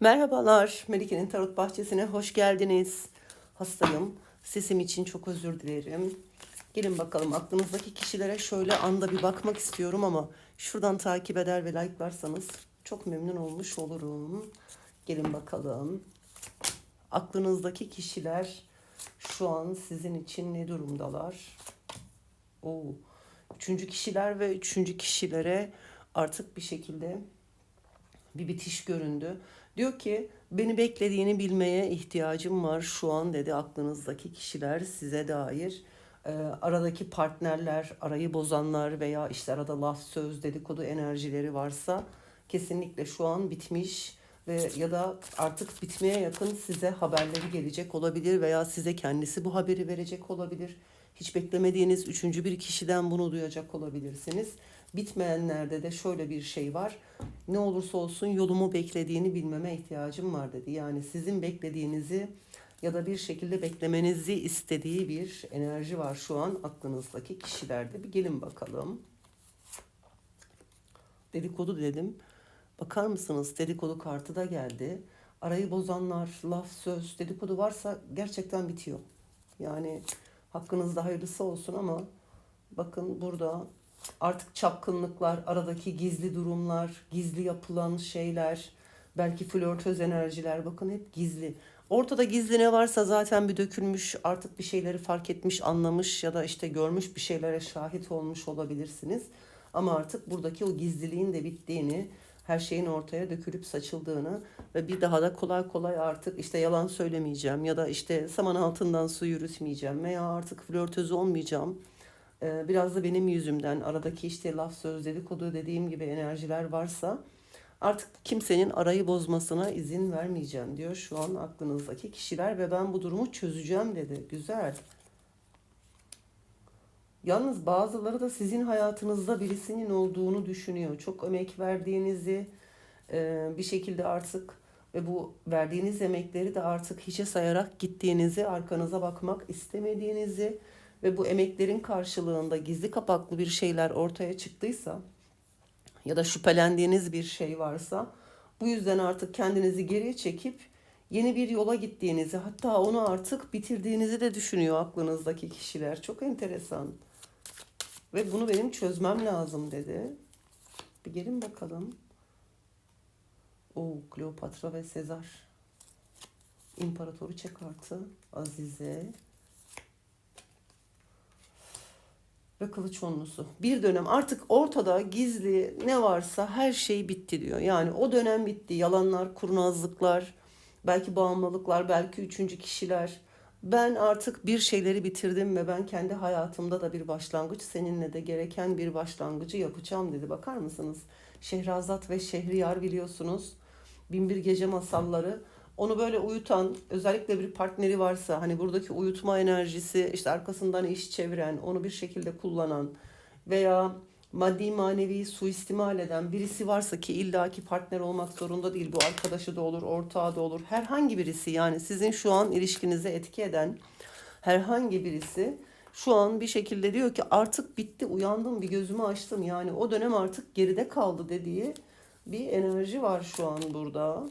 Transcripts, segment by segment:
Merhabalar, Melike'nin Tarot Bahçesi'ne hoş geldiniz. Hastayım, sesim için çok özür dilerim. Gelin bakalım aklınızdaki kişilere şöyle anda bir bakmak istiyorum ama şuradan takip eder ve like'larsanız çok memnun olmuş olurum. Gelin bakalım. Aklınızdaki kişiler şu an sizin için ne durumdalar? Oo. Üçüncü kişiler ve üçüncü kişilere artık bir şekilde bir bitiş göründü. Diyor ki beni beklediğini bilmeye ihtiyacım var şu an dedi aklınızdaki kişiler size dair. Ee, aradaki partnerler, arayı bozanlar veya işte arada laf söz dedikodu enerjileri varsa kesinlikle şu an bitmiş ve ya da artık bitmeye yakın size haberleri gelecek olabilir veya size kendisi bu haberi verecek olabilir. Hiç beklemediğiniz üçüncü bir kişiden bunu duyacak olabilirsiniz. Bitmeyenlerde de şöyle bir şey var. Ne olursa olsun yolumu beklediğini bilmeme ihtiyacım var dedi. Yani sizin beklediğinizi ya da bir şekilde beklemenizi istediği bir enerji var şu an aklınızdaki kişilerde. Bir gelin bakalım. Dedikodu dedim. Bakar mısınız? Dedikodu kartı da geldi. Arayı bozanlar, laf, söz, dedikodu varsa gerçekten bitiyor. Yani hakkınızda hayırlısı olsun ama bakın burada artık çapkınlıklar, aradaki gizli durumlar, gizli yapılan şeyler, belki flörtöz enerjiler bakın hep gizli. Ortada gizli ne varsa zaten bir dökülmüş, artık bir şeyleri fark etmiş, anlamış ya da işte görmüş bir şeylere şahit olmuş olabilirsiniz. Ama artık buradaki o gizliliğin de bittiğini, her şeyin ortaya dökülüp saçıldığını ve bir daha da kolay kolay artık işte yalan söylemeyeceğim ya da işte saman altından su yürütmeyeceğim veya artık flörtöz olmayacağım. Ee, biraz da benim yüzümden aradaki işte laf söz dedikodu dediğim gibi enerjiler varsa artık kimsenin arayı bozmasına izin vermeyeceğim diyor şu an aklınızdaki kişiler ve ben bu durumu çözeceğim dedi. Güzel. Yalnız bazıları da sizin hayatınızda birisinin olduğunu düşünüyor. Çok emek verdiğinizi e, bir şekilde artık ve bu verdiğiniz emekleri de artık hiçe sayarak gittiğinizi, arkanıza bakmak istemediğinizi ve bu emeklerin karşılığında gizli kapaklı bir şeyler ortaya çıktıysa ya da şüphelendiğiniz bir şey varsa bu yüzden artık kendinizi geriye çekip yeni bir yola gittiğinizi hatta onu artık bitirdiğinizi de düşünüyor aklınızdaki kişiler. Çok enteresan. Ve bunu benim çözmem lazım dedi. Bir gelin bakalım. O Kleopatra ve Sezar. İmparatoru kartı. Azize. Ve kılıç onlusu. Bir dönem artık ortada gizli ne varsa her şey bitti diyor. Yani o dönem bitti. Yalanlar, kurnazlıklar, belki bağımlılıklar, belki üçüncü kişiler. Ben artık bir şeyleri bitirdim ve ben kendi hayatımda da bir başlangıç, seninle de gereken bir başlangıcı yapacağım dedi. Bakar mısınız? Şehrazat ve Şehriyar biliyorsunuz. Binbir Gece masalları. Onu böyle uyutan, özellikle bir partneri varsa, hani buradaki uyutma enerjisi, işte arkasından iş çeviren, onu bir şekilde kullanan veya maddi manevi suistimal eden birisi varsa ki illaki partner olmak zorunda değil. Bu arkadaşı da olur, ortağı da olur. Herhangi birisi yani sizin şu an ilişkinize etki eden herhangi birisi şu an bir şekilde diyor ki artık bitti, uyandım, bir gözümü açtım. Yani o dönem artık geride kaldı dediği bir enerji var şu an burada.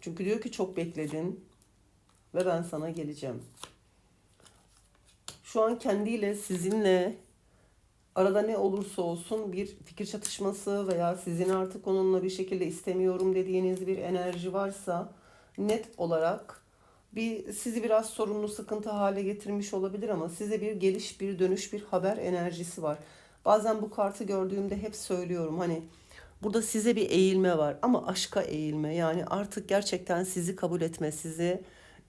Çünkü diyor ki çok bekledin ve ben sana geleceğim. Şu an kendiyle, sizinle arada ne olursa olsun bir fikir çatışması veya sizin artık onunla bir şekilde istemiyorum dediğiniz bir enerji varsa net olarak bir sizi biraz sorunlu sıkıntı hale getirmiş olabilir ama size bir geliş, bir dönüş, bir haber enerjisi var. Bazen bu kartı gördüğümde hep söylüyorum hani burada size bir eğilme var ama aşka eğilme yani artık gerçekten sizi kabul etme, sizi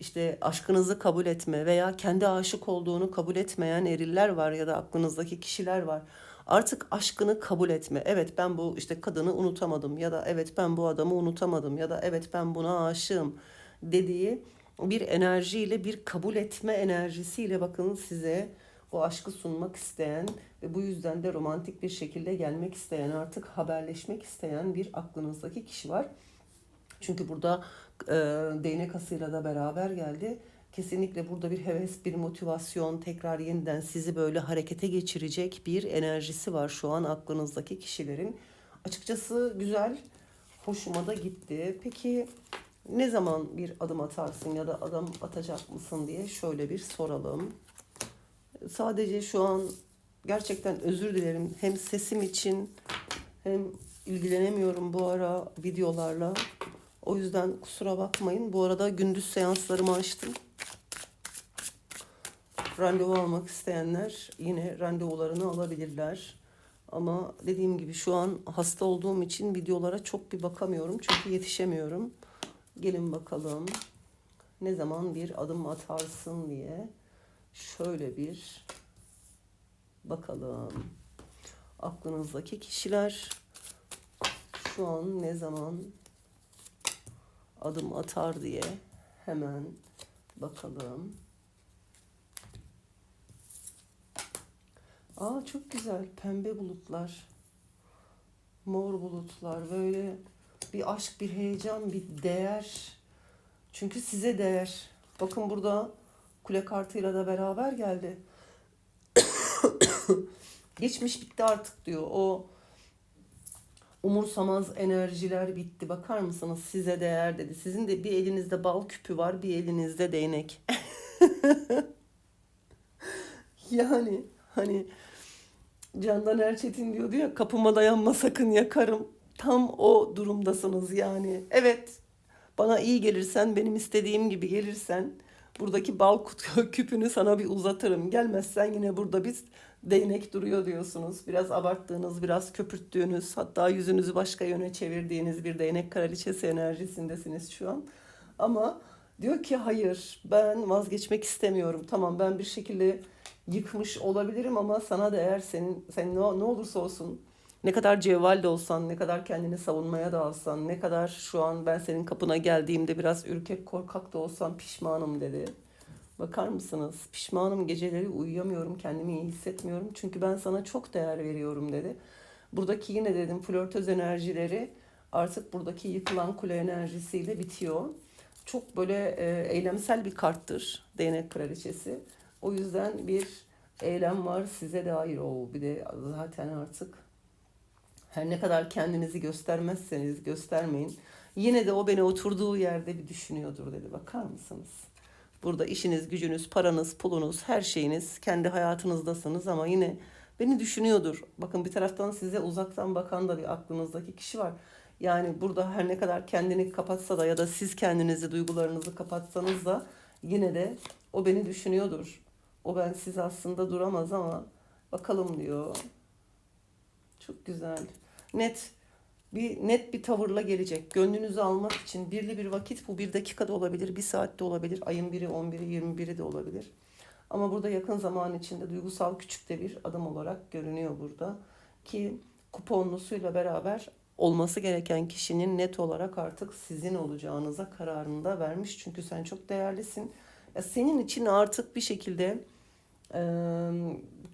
işte aşkınızı kabul etme veya kendi aşık olduğunu kabul etmeyen eriller var ya da aklınızdaki kişiler var. Artık aşkını kabul etme. Evet ben bu işte kadını unutamadım ya da evet ben bu adamı unutamadım ya da evet ben buna aşığım dediği bir enerjiyle bir kabul etme enerjisiyle bakın size o aşkı sunmak isteyen ve bu yüzden de romantik bir şekilde gelmek isteyen artık haberleşmek isteyen bir aklınızdaki kişi var. Çünkü burada e, değnek asıyla da beraber geldi. Kesinlikle burada bir heves, bir motivasyon, tekrar yeniden sizi böyle harekete geçirecek bir enerjisi var şu an aklınızdaki kişilerin. Açıkçası güzel, Hoşuma da gitti. Peki ne zaman bir adım atarsın ya da adım atacak mısın diye şöyle bir soralım. Sadece şu an gerçekten özür dilerim. Hem sesim için hem ilgilenemiyorum bu ara videolarla. O yüzden kusura bakmayın. Bu arada gündüz seanslarımı açtım. Randevu almak isteyenler yine randevularını alabilirler. Ama dediğim gibi şu an hasta olduğum için videolara çok bir bakamıyorum. Çünkü yetişemiyorum. Gelin bakalım. Ne zaman bir adım atarsın diye. Şöyle bir bakalım. Aklınızdaki kişiler şu an ne zaman adım atar diye hemen bakalım. Aa çok güzel pembe bulutlar. Mor bulutlar böyle bir aşk, bir heyecan, bir değer. Çünkü size değer. Bakın burada kule kartıyla da beraber geldi. Geçmiş bitti artık diyor. O umursamaz enerjiler bitti. Bakar mısınız? Size değer dedi. Sizin de bir elinizde bal küpü var, bir elinizde değnek. yani hani Candan Erçetin diyordu ya kapıma dayanma sakın yakarım. Tam o durumdasınız yani. Evet bana iyi gelirsen benim istediğim gibi gelirsen buradaki bal küpünü sana bir uzatırım. Gelmezsen yine burada biz değnek duruyor diyorsunuz. Biraz abarttığınız, biraz köpürttüğünüz, hatta yüzünüzü başka yöne çevirdiğiniz bir değnek kraliçesi enerjisindesiniz şu an. Ama diyor ki hayır ben vazgeçmek istemiyorum. Tamam ben bir şekilde yıkmış olabilirim ama sana değer senin sen ne, ne olursa olsun ne kadar cevval de olsan, ne kadar kendini savunmaya da alsan, ne kadar şu an ben senin kapına geldiğimde biraz ürkek korkak da olsan pişmanım dedi. Bakar mısınız? Pişmanım geceleri uyuyamıyorum, kendimi iyi hissetmiyorum. Çünkü ben sana çok değer veriyorum dedi. Buradaki yine dedim flörtöz enerjileri artık buradaki yıkılan kule enerjisiyle bitiyor. Çok böyle e, eylemsel bir karttır değnek kraliçesi. O yüzden bir eylem var size dair o. Bir de zaten artık her ne kadar kendinizi göstermezseniz göstermeyin. Yine de o beni oturduğu yerde bir düşünüyordur dedi. Bakar mısınız? Burada işiniz, gücünüz, paranız, pulunuz, her şeyiniz kendi hayatınızdasınız ama yine beni düşünüyordur. Bakın bir taraftan size uzaktan bakan da bir aklınızdaki kişi var. Yani burada her ne kadar kendini kapatsa da ya da siz kendinizi, duygularınızı kapatsanız da yine de o beni düşünüyordur. O ben siz aslında duramaz ama bakalım diyor. Çok güzel. Net bir net bir tavırla gelecek. Gönlünüzü almak için birli bir vakit bu bir dakikada olabilir, bir saatte olabilir, ayın biri, on biri, yirmi biri de olabilir. Ama burada yakın zaman içinde duygusal küçük de bir adım olarak görünüyor burada. Ki kuponlusuyla beraber olması gereken kişinin net olarak artık sizin olacağınıza kararını da vermiş. Çünkü sen çok değerlisin. Ya senin için artık bir şekilde Eee,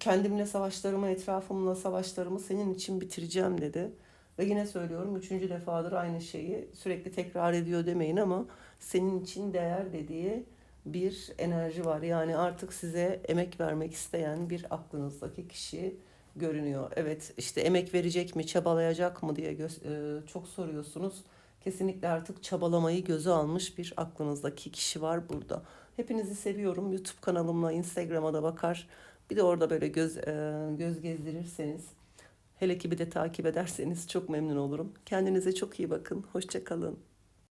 kendimle savaşlarımı, etrafımla savaşlarımı senin için bitireceğim dedi. Ve yine söylüyorum üçüncü defadır aynı şeyi sürekli tekrar ediyor demeyin ama senin için değer dediği bir enerji var. Yani artık size emek vermek isteyen bir aklınızdaki kişi görünüyor. Evet işte emek verecek mi, çabalayacak mı diye gö- eee, çok soruyorsunuz. Kesinlikle artık çabalamayı göze almış bir aklınızdaki kişi var burada. Hepinizi seviyorum. YouTube kanalımla Instagram'a da bakar. Bir de orada böyle göz e, göz gezdirirseniz, hele ki bir de takip ederseniz çok memnun olurum. Kendinize çok iyi bakın. Hoşça kalın.